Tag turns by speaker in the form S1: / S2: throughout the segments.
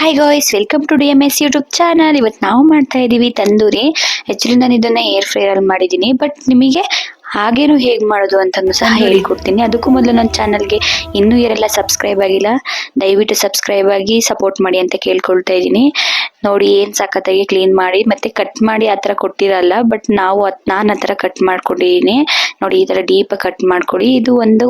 S1: Hi guys welcome to D M S YouTube channel ಇವತ್ತು ನಾವು ಮಾಡ್ತಾ ಇದ್ದೀವಿ ತಂದೂರಿ. ಆ್ಯಕ್ಚುಲಿ ನಾನು ಇದನ್ನು ಏರ್ ಫ್ರೈರಲ್ಲಿ ಮಾಡಿದ್ದೀನಿ. ಬಟ್ ನಿಮಗೆ ಹಾಗೇನು ಹೇಗೆ ಮಾಡೋದು ಅಂತಂದು ಸಹ ಹೇಳಿಕೊಡ್ತೀನಿ. ಅದಕ್ಕೂ ಮೊದಲು ನನ್ನ ಚಾನಲ್ಗೆ ಇನ್ನೂ ಯಾರೆಲ್ಲ ಸಬ್ಸ್ಕ್ರೈಬ್ ಆಗಿಲ್ಲ ದಯವಿಟ್ಟು ಸಬ್ಸ್ಕ್ರೈಬ್ ಆಗಿ ಸಪೋರ್ಟ್ ಮಾಡಿ ಅಂತ ಕೇಳ್ಕೊಳ್ತಾ ಇದ್ದೀನಿ ನೋಡಿ ಏನು ಸಖತ್ತಾಗಿ ಕ್ಲೀನ್ ಮಾಡಿ ಮತ್ತು ಕಟ್ ಮಾಡಿ ಆ ಥರ ಕೊಟ್ಟಿರಲ್ಲ ಬಟ್ ನಾವು ನಾನು ಆ ಥರ ಕಟ್ ಮಾಡ್ಕೊಂಡಿದ್ದೀನಿ ನೋಡಿ ಈ ಥರ ಡೀಪಾಗಿ ಕಟ್ ಮಾಡ್ಕೊಡಿ. ಇದು ಒಂದು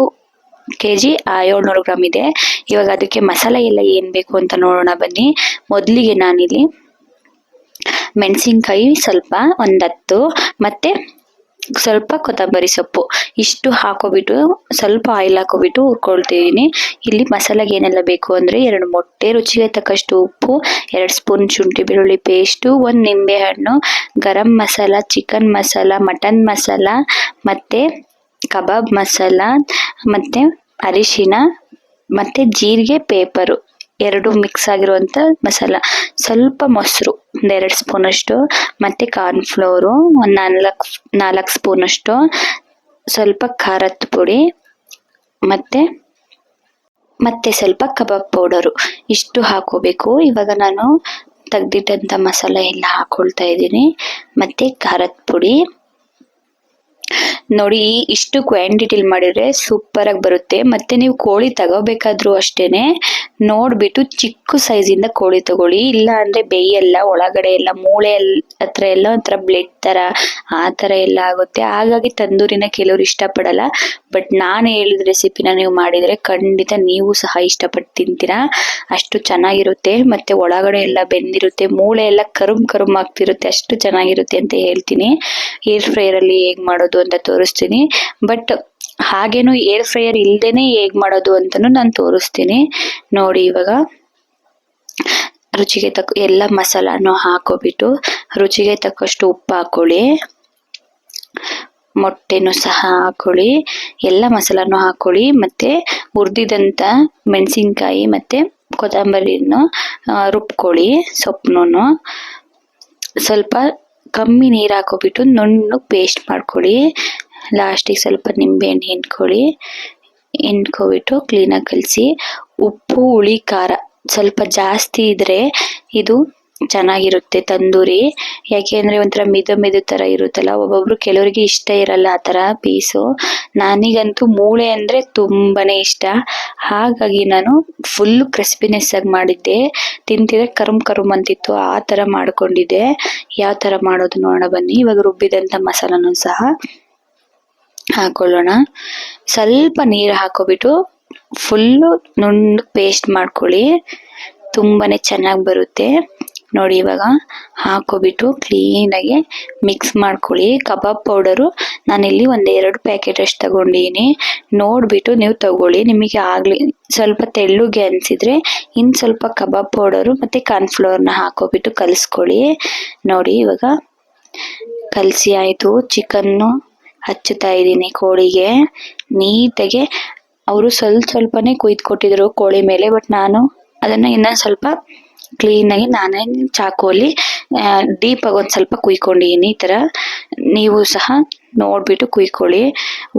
S1: ಕೆ ಜಿ ಏಳ್ನೂರು ಗ್ರಾಮ್ ಇದೆ. ಇವಾಗ ಅದಕ್ಕೆ ಮಸಾಲೆ ಎಲ್ಲ ಏನು ಬೇಕು ಅಂತ ನೋಡೋಣ ಬನ್ನಿ. ಮೊದಲಿಗೆ ನಾನಿಲ್ಲಿ ಮೆಣಸಿನ್ಕಾಯಿ ಸ್ವಲ್ಪ ಒಂದು ಹತ್ತು ಮತ್ತು ಸ್ವಲ್ಪ ಕೊತ್ತಂಬರಿ ಸೊಪ್ಪು. ಇಷ್ಟು ಹಾಕೋಬಿಟ್ಟು ಸ್ವಲ್ಪ ಆಯಿಲ್ ಹಾಕೋಬಿಟ್ಟು ಹುರ್ಕೊಳ್ತಿದ್ದೀನಿ. ಇಲ್ಲಿ ಮಸಾಲೆಗೆ ಏನೆಲ್ಲ ಬೇಕು ಅಂದರೆ ಎರಡು ಮೊಟ್ಟೆ, ರುಚಿಗೆ ತಕ್ಕಷ್ಟು ಉಪ್ಪು, ಎರಡು ಸ್ಪೂನ್ ಶುಂಠಿ ಬೆಳ್ಳುಳ್ಳಿ ಪೇಸ್ಟು ಒಂದು ನಿಂಬೆಹಣ್ಣು ಗರಂ ಮಸಾಲ ಚಿಕನ್ ಮಸಾಲ ಮಟನ್ ಮಸಾಲ, ಮತ್ತು ಕಬಾಬ್ ಮಸಾಲ, ಮತ್ತು ಅರಿಶಿನ ಮತ್ತು ಜೀರಿಗೆ ಪೇಪರು. ಎರಡು ಮಿಕ್ಸ್ ಆಗಿರುವಂಥ ಮಸಾಲ. ಸ್ವಲ್ಪ ಮೊಸರು ಒಂದೆರಡು ಸ್ಪೂನಷ್ಟು. ಮತ್ತು ಕಾರ್ನ್ಫ್ಲೋರು ಒಂದು ನಾಲ್ಕು ನಾಲ್ಕು ಸ್ಪೂನಷ್ಟು. ಸ್ವಲ್ಪ ಖಾರದ ಪುಡಿ ಮತ್ತು, ಮತ್ತೆ ಸ್ವಲ್ಪ ಕಬಾಬ್ ಪೌಡರು. ಇಷ್ಟು ಹಾಕೋಬೇಕು. ಇವಾಗ ನಾನು ತೆಗ್ದಿಟ್ಟಂಥ ಮಸಾಲೆ ಎಲ್ಲ ಹಾಕ್ಕೊಳ್ತಾ ಇದ್ದೀನಿ. ಮತ್ತು ಖಾರದ ಪುಡಿ. ನೋಡಿ, ಇಷ್ಟು ಕ್ವಾಂಟಿಟಿಲಿ ಮಾಡಿದ್ರೆ ಸೂಪರ್ ಆಗಿ ಬರುತ್ತೆ. ಮತ್ತೆ ನೀವು ಕೋಳಿ ತಗೋಬೇಕಾದ್ರೂ ಅಷ್ಟೇನೆ, ನೋಡ್ಬಿಟ್ಟು ಚಿಕ್ಕ ಸೈಜಿಂದ ಕೋಳಿ ತಗೊಳ್ಳಿ. ಇಲ್ಲ ಅಂದ್ರೆ ಬೇಯೆಲ್ಲ ಒಳಗಡೆ ಎಲ್ಲ, ಮೂಳೆ ಹತ್ರ ಎಲ್ಲ ಒಂಥರ ಬ್ಲೆಡ್ ತರ, ಆ ತರ ಎಲ್ಲ ಆಗುತ್ತೆ. ಹಾಗಾಗಿ ತಂದೂರಿನ ಕೆಲವರು ಇಷ್ಟಪಡಲ್ಲ. ಬಟ್ ನಾನು ಹೇಳಿದ ರೆಸಿಪಿನ ನೀವು ಮಾಡಿದ್ರೆ ಖಂಡಿತ ನೀವು ಸಹ ಇಷ್ಟಪಟ್ಟು ತಿಂತೀರಾ. ಅಷ್ಟು ಚೆನ್ನಾಗಿರುತ್ತೆ. ಮತ್ತೆ ಒಳಗಡೆ ಎಲ್ಲ ಬೆಂದಿರುತ್ತೆ. ಮೂಳೆ ಎಲ್ಲ ಕರುಮ್ ಕರುಮ್ ಆಗ್ತಿರುತ್ತೆ. ಅಷ್ಟು ಚೆನ್ನಾಗಿರುತ್ತೆ ಅಂತ ಹೇಳ್ತೀನಿ. ಏರ್ ಫ್ರೈಯರ್ ಅಲ್ಲಿ ಹೇಗ್ ಮಾಡೋದು ಅಂತ ತೋರಿಸ್ತೀನಿ. ಬಟ್ ಹಾಗೇನು ಏರ್ ಫ್ರೈಯರ್ ಇಲ್ದೇನೆ ಹೇಗೆ ಮಾಡೋದು ಅಂತಾನೂ ನಾನು ತೋರಿಸ್ತೀನಿ. ನೋಡಿ ಇವಾಗ. ರುಚಿಗೆ ತಕ್ಕ ಎಲ್ಲ ಮಸಾಲಾನು ಹಾಕೋಬಿಟ್ಟು ರುಚಿಗೆ ತಕ್ಕಷ್ಟು ಉಪ್ಪು ಹಾಕೊಳ್ಳಿ. ಮೊಟ್ಟೆನೂ ಸಹ ಹಾಕೊಳ್ಳಿ. ಎಲ್ಲ ಮಸಾಲಾನು ಹಾಕೊಳ್ಳಿ. ಮತ್ತೆ ಹುರಿದಿದಂಥ ಮೆಣಸಿನ್ಕಾಯಿ ಮತ್ತೆ ಕೊತ್ತಂಬರಿನೂ ರುಬ್ಕೊಳ್ಳಿ ಸೊಪ್ಪನ್ನು ಸ್ವಲ್ಪ ಕಮ್ಮಿ ನೀರು ಹಾಕೋಬಿಟ್ಟು ನುಣ್ಣಗೆ ಪೇಸ್ಟ್ ಮಾಡ್ಕೊಳ್ಳಿ. ಲಾಸ್ಟಿಗೆ ಸ್ವಲ್ಪ ನಿಂಬೆಹಣ್ಣು ಹಿಂಡ್ಕೊಳ್ಳಿ. ಹಿಂಡ್ಕೊಬಿಟ್ಟು ಕ್ಲೀನಾಗಿ ಕಲಸಿ. ಉಪ್ಪು, ಹುಳಿ, ಖಾರ ಸ್ವಲ್ಪ ಜಾಸ್ತಿ ಇದ್ದರೆ ಇದು ಚೆನ್ನಾಗಿರುತ್ತೆ ತಂದೂರಿ. ಯಾಕೆಂದ್ರೆ ಒಂಥರ ಮಿದು ಮೆದು ತರ ಇರುತ್ತಲ್ಲ, ಒಬ್ಬೊಬ್ರು ಕೆಲವರಿಗೆ ಇಷ್ಟ ಇರಲ್ಲ ಆ ತರ ಪೀಸು. ನನಗಂತೂ ಮೂಳೆ ಅಂದ್ರೆ ತುಂಬಾನೇ ಇಷ್ಟ. ಹಾಗಾಗಿ ನಾನು ಫುಲ್ ಕ್ರಿಸ್ಪಿನೆಸ್ ಆಗಿ ಮಾಡಿದ್ದೆ. ತಿಂತಿದ್ರೆ ಕರುಮ್ ಕರುಮ್ ಅಂತಿತ್ತು, ಆ ತರ ಮಾಡ್ಕೊಂಡಿದ್ದೆ. ಯಾವ ತರ ಮಾಡೋದು ನೋಡೋಣ ಬನ್ನಿ. ಇವಾಗ ರುಬ್ಬಿದಂತ ಮಸಾಲನೂ ಸಹ ಹಾಕೊಳ್ಳೋಣ. ಸ್ವಲ್ಪ ನೀರು ಹಾಕೋಬಿಟ್ಟು ಫುಲ್ಲು ನುಣ್ಣಗೆ ಪೇಸ್ಟ್ ಮಾಡ್ಕೊಳ್ಳಿ. ತುಂಬಾ ಚೆನ್ನಾಗಿ ಬರುತ್ತೆ. ನೋಡಿ, ಇವಾಗ ಹಾಕೋಬಿಟ್ಟು ಕ್ಲೀನಾಗಿ ಮಿಕ್ಸ್ ಮಾಡ್ಕೊಳ್ಳಿ. ಕಬಾಬ್ ಪೌಡರು ನಾನಿಲ್ಲಿ ಒಂದು ಎರಡು ಪ್ಯಾಕೆಟ್ ಅಷ್ಟು ತಗೊಂಡಿದ್ದೀನಿ ನೋಡಿಬಿಟ್ಟು ನೀವು ತಗೊಳ್ಳಿ. ನಿಮಗೆ ಆಗಲಿ, ಸ್ವಲ್ಪ ತೆಳ್ಳಗೆ ಅನಿಸಿದರೆ ಇನ್ನು ಸ್ವಲ್ಪ ಕಬಾಬ್ ಪೌಡರು ಮತ್ತು ಕಾರ್ನ್ಫ್ಲೋರ್ನ ಹಾಕೋಬಿಟ್ಟು ಕಲಿಸ್ಕೊಳ್ಳಿ. ನೋಡಿ, ಇವಾಗ ಕಲಸಿ ಆಯಿತು. ಚಿಕನ್ನು ಹಚ್ಚುತ್ತಾ ಇದ್ದೀನಿ ಕೋಳಿಗೆ. ನೀಟಾಗೆ ಅವರು ಸ್ವಲ್ಪ ಸ್ವಲ್ಪನೇ ಕೊಯ್ದು ಕೊಟ್ಟಿದ್ರು ಕೋಳಿ ಮೇಲೆ ಬಟ್ ನಾನು ಅದನ್ನು ಇನ್ನೊಂದು ಸ್ವಲ್ಪ ಕ್ಲೀನಾಗಿ ನಾನೇ ಚಾಕುವಲ್ಲಿ ಡೀಪಾಗಿ ಒಂದು ಸ್ವಲ್ಪ ಕುಯ್ಕೊಂಡಿದ್ದೀನಿ ಈ ಥರ ನೀವು ಸಹ ನೋಡಿಬಿಟ್ಟು ಕುಯ್ಕೊಳ್ಳಿ.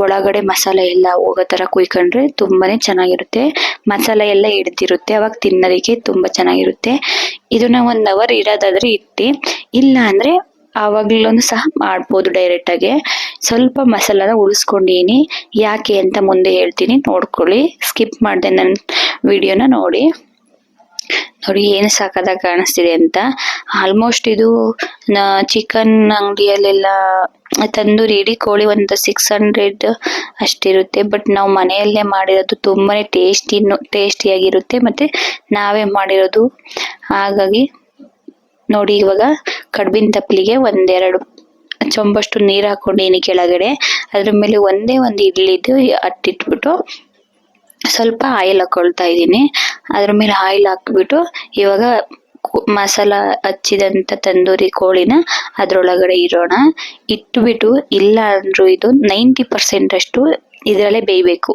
S1: ಒಳಗಡೆ ಮಸಾಲೆ ಎಲ್ಲ ಹೋಗೋ ಥರ ಕುಯ್ಕೊಂಡ್ರೆ ತುಂಬಾ ಚೆನ್ನಾಗಿರುತ್ತೆ. ಮಸಾಲೆ ಎಲ್ಲ ಹಿಡ್ದಿರುತ್ತೆ, ಅವಾಗ ತಿನ್ನೋದಕ್ಕೆ ತುಂಬ ಚೆನ್ನಾಗಿರುತ್ತೆ. ಇದನ್ನ ಒಂದು ಅವರ್ ಇರೋದಾದರೆ ಇಟ್ಟು, ಇಲ್ಲ ಅಂದರೆ ಆವಾಗ್ಲೂ ಸಹ ಮಾಡ್ಬೋದು ಡೈರೆಕ್ಟಾಗಿ ಸ್ವಲ್ಪ ಮಸಾಲಾನ ಉಳಿಸ್ಕೊಂಡಿನಿ. ಯಾಕೆ ಅಂತ ಮುಂದೆ ಹೇಳ್ತೀನಿ, ನೋಡ್ಕೊಳ್ಳಿ. ಸ್ಕಿಪ್ ಮಾಡಿದೆ ನನ್ನ ವಿಡಿಯೋನ ನೋಡಿ. ನೋಡಿ, ಏನು ಸಾಕಾದಾಗ ಕಾಣಿಸ್ತಿದೆ ಅಂತ. ಆಲ್ಮೋಸ್ಟ್ ಇದು ಚಿಕನ್ ಅಂಗಡಿಯಲ್ಲೆಲ್ಲ ತಂದೂರಿ ಇಡೀ ಕೋಳಿ ಒಂದು ಸಿಕ್ಸ್ ಹಂಡ್ರೆಡ್ ಅಷ್ಟಿರುತ್ತೆ. ಬಟ್ ನಾವು ಮನೆಯಲ್ಲೇ ಮಾಡಿರೋದು ತುಂಬಾ ಟೇಸ್ಟಿ ಟೇಸ್ಟಿಯಾಗಿರುತ್ತೆ ಮತ್ತು ನಾವೇ ಮಾಡಿರೋದು. ಹಾಗಾಗಿ ನೋಡಿ, ಇವಾಗ ಕಡ್ಬಿನ ತಪ್ಪಲಿಗೆ ಒಂದೆರಡು ಚೊಂಬಷ್ಟು ನೀರು ಹಾಕೊಂಡಿನಿ ಕೆಳಗಡೆ, ಅದ್ರ ಮೇಲೆ ಒಂದೇ ಒಂದು ಇಡ್ಲಿದ್ದು ಅಟ್ಟಿಟ್ಬಿಟ್ಟು ಸ್ವಲ್ಪ ಆಯಿಲ್ ಹಾಕೊಳ್ತಾ ಇದ್ದೀನಿ. ಅದ್ರ ಮೇಲೆ ಆಯಿಲ್ ಹಾಕ್ಬಿಟ್ಟು ಇವಾಗ ಮಸಾಲ ಹಚ್ಚಿದಂತ ತಂದೂರಿ ಕೋಳಿನ ಅದರೊಳಗಡೆ ಇರೋಣ. ಇಟ್ಬಿಟ್ಟು ಇಲ್ಲ ಅಂದರೂ ಇದು ನೈಂಟಿ ಪರ್ಸೆಂಟ್ ಅಷ್ಟು ಇದರಲ್ಲೇ ಬೇಯಬೇಕು.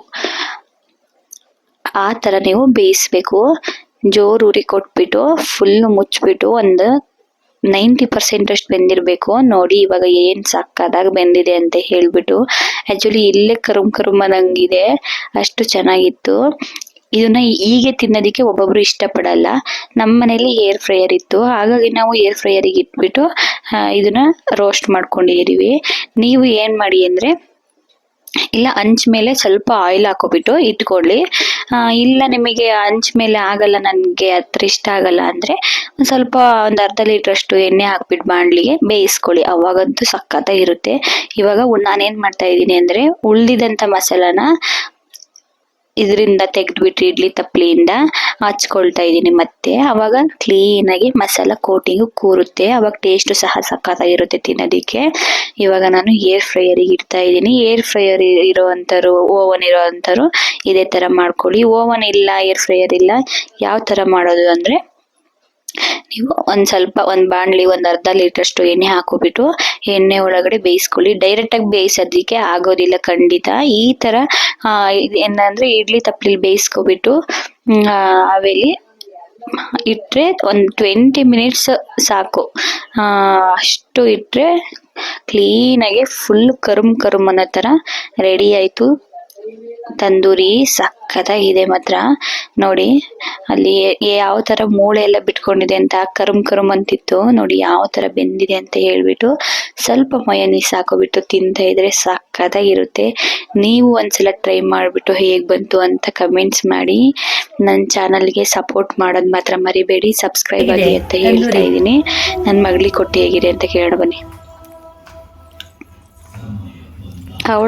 S1: ಆ ಥರ ನೀವು ಬೇಯಿಸ್ಬೇಕು. ಜೋರು ಉರಿ ಕೊಟ್ಬಿಟ್ಟು ಫುಲ್ ಮುಚ್ಚಿಬಿಟ್ಟು ಒಂದು ನೈಂಟಿ ಪರ್ಸೆಂಟ್ ಅಷ್ಟು ಬೆಂದಿರಬೇಕು. ನೋಡಿ ಇವಾಗ ಏನು ಸಕ್ಕದಾಗ ಬೆಂದಿದೆ ಅಂತ ಹೇಳಿಬಿಟ್ಟು. ಆ್ಯಕ್ಚುಲಿ ಇಲ್ಲೇ ಕರುಮ್ ಕರುಮ್ ಅನ್ನಂಗಿದೆ ಅಷ್ಟು ಚೆನ್ನಾಗಿತ್ತು. ಇದನ್ನ ಹೀಗೆ ತಿನ್ನೋದಕ್ಕೆ ಒಬ್ಬೊಬ್ರು ಇಷ್ಟಪಡಲ್ಲ. ನಮ್ಮ ಮನೇಲಿ ಏರ್ ಫ್ರೈಯರ್ ಇತ್ತು. ಹಾಗಾಗಿ ನಾವು ಏರ್ ಫ್ರೈಯರಿಗೆ ಇಟ್ಬಿಟ್ಟು ಇದನ್ನ ರೋಸ್ಟ್ ಮಾಡ್ಕೊಂಡಿದ್ದೀವಿ ನೀವು ಏನ್ ಮಾಡಿ ಅಂದ್ರೆ, ಇಲ್ಲ ಹಂಚ್ ಮೇಲೆ ಸ್ವಲ್ಪ ಆಯಿಲ್ ಹಾಕೋಬಿಟ್ಟು ಇಟ್ಕೊಳ್ಳಿ. ಇಲ್ಲ ನಿಮಗೆ ಹಂಚ್ ಮೇಲೆ ಆಗಲ್ಲ, ನನಗೆ ಹತ್ರ ಇಷ್ಟ ಆಗಲ್ಲ ಅಂದ್ರೆ, ಒಂದು ಸ್ವಲ್ಪ ಒಂದು ಅರ್ಧ ಲೀಟರ್ ಅಷ್ಟು ಎಣ್ಣೆ ಹಾಕ್ಬಿಟ್ಟು ಬಾಣಲಿಗೆ ಬೇಯಿಸ್ಕೊಳ್ಳಿ. ಅವಾಗಂತೂ ಸಖತ್ತಾಗಿರುತ್ತೆ. ಇವಾಗ ನಾನೇನು ನಾನೇನ್ ಮಾಡ್ತಾ ಇದ್ದೀನಿ ಅಂದರೆ ಉಳಿದಿದಂಥ ಮಸಾಲಾನ ಇದರಿಂದ ತೆಗೆದ್ಬಿಟ್ಟು ಇಡ್ಲಿ ತಪ್ಲಿಯಿಂದ ಹಚ್ಕೊಳ್ತಾ ಇದ್ದೀನಿ ಮತ್ತೆ. ಅವಾಗ ಕ್ಲೀನ್ ಆಗಿ ಮಸಾಲ ಕೋಟಿಂಗು ಕೂರುತ್ತೆ. ಅವಾಗ ಟೇಸ್ಟ್ ಸಹ ಸಕ್ಕತ್ತಾಗಿರುತ್ತೆ ತಿನ್ನೋದಕ್ಕೆ. ಇವಾಗ ನಾನು ಏರ್ ಫ್ರೈಯರಿಗೆ ಇಡ್ತಾ ಇದ್ದೀನಿ. ಏರ್ ಫ್ರೈಯರ್ ಇರೋವಂಥರು ಓವನ್ ಇರೋವಂಥರು ಇದೇ ತರ ಮಾಡ್ಕೊಳ್ಳಿ. ಓವನ್ ಇಲ್ಲ ಏರ್ ಫ್ರೈಯರ್ ಇಲ್ಲ. ಯಾವ ತರ ಮಾಡೋದು ಅಂದ್ರೆ ನೀವು ಒಂದು ಸ್ವಲ್ಪ ಒಂದು ಬಾಣಲಿ ಒಂದು ಅರ್ಧ ಲೀಟರ್ ಅಷ್ಟು ಎಣ್ಣೆ ಹಾಕೋಬಿಟ್ಟು ಎಣ್ಣೆ ಒಳಗಡೆ ಬೇಯಿಸ್ಕೊಳ್ಳಿ. ಡೈರೆಕ್ಟ್ ಆಗಿ ಬೇಯಿಸೋದಕ್ಕೆ ಆಗೋದಿಲ್ಲ ಖಂಡಿತ. ಈ ತರ ಏನಂದರೆ ಇಡ್ಲಿ ತಪ್ಪಲಿ ಬೇಯಿಸ್ಕೊಬಿಟ್ಟು ಹ್ಮ್, ಇಟ್ಟರೆ ಒಂದು ಟ್ವೆಂಟಿ ಮಿನಿಟ್ಸ್ ಸಾಕು. ಅಷ್ಟು ಇಟ್ಟರೆ ಕ್ಲೀನ್ ಆಗಿ ಫುಲ್ ಕರುಮ್ ಕರುಮ್ ಅನ್ನೋ ತರ ರೆಡಿ ಆಯ್ತು. ತಂದೂರಿ ಸಖತ್ತಾಗಿದೆ ಮಾತ್ರ. ನೋಡಿ ಅಲ್ಲಿ ಯಾವ ತರ ಮೂಳೆ ಎಲ್ಲ ಬಿಟ್ಕೊಂಡಿದೆ ಅಂತ ಕರುಮ್ ಕರುಮ್ ಅಂತಿತ್ತು. ನೋಡಿ ಯಾವ ತರ ಬೆಂದಿದೆ ಅಂತ ಹೇಳ್ಬಿಟ್ಟು ಸ್ವಲ್ಪ ಮಯನೀಸ್ ಹಾಕೋಬಿಟ್ಟು ತಿಂತಾ ಇದ್ರೆ ಸಖತ್ತಾಗಿರುತ್ತೆ ನೀವು ಒಂದ್ಸಲ ಟ್ರೈ ಮಾಡಿಬಿಟ್ಟು ಹೇಗೆ ಬಂತು ಅಂತ ಕಮೆಂಟ್ಸ್ ಮಾಡಿ. ನನ್ನ ಚಾನಲ್ಗೆ ಸಪೋರ್ಟ್ ಮಾಡೋದು ಮಾತ್ರ ಮರಿಬೇಡಿ ಸಬ್ಸ್ಕ್ರೈಬ್ ಆಗಿ ಅಂತ ಹೇಳ್ತಾ ಇದ್ದೀನಿ. ನನ್ನ ಮಗಳಿಗೆ ಕೊಟ್ಟು ಹೇಗಿದೆ ಅಂತ ಕೇಳೋಣ ಬನ್ನಿ. ಅವಳು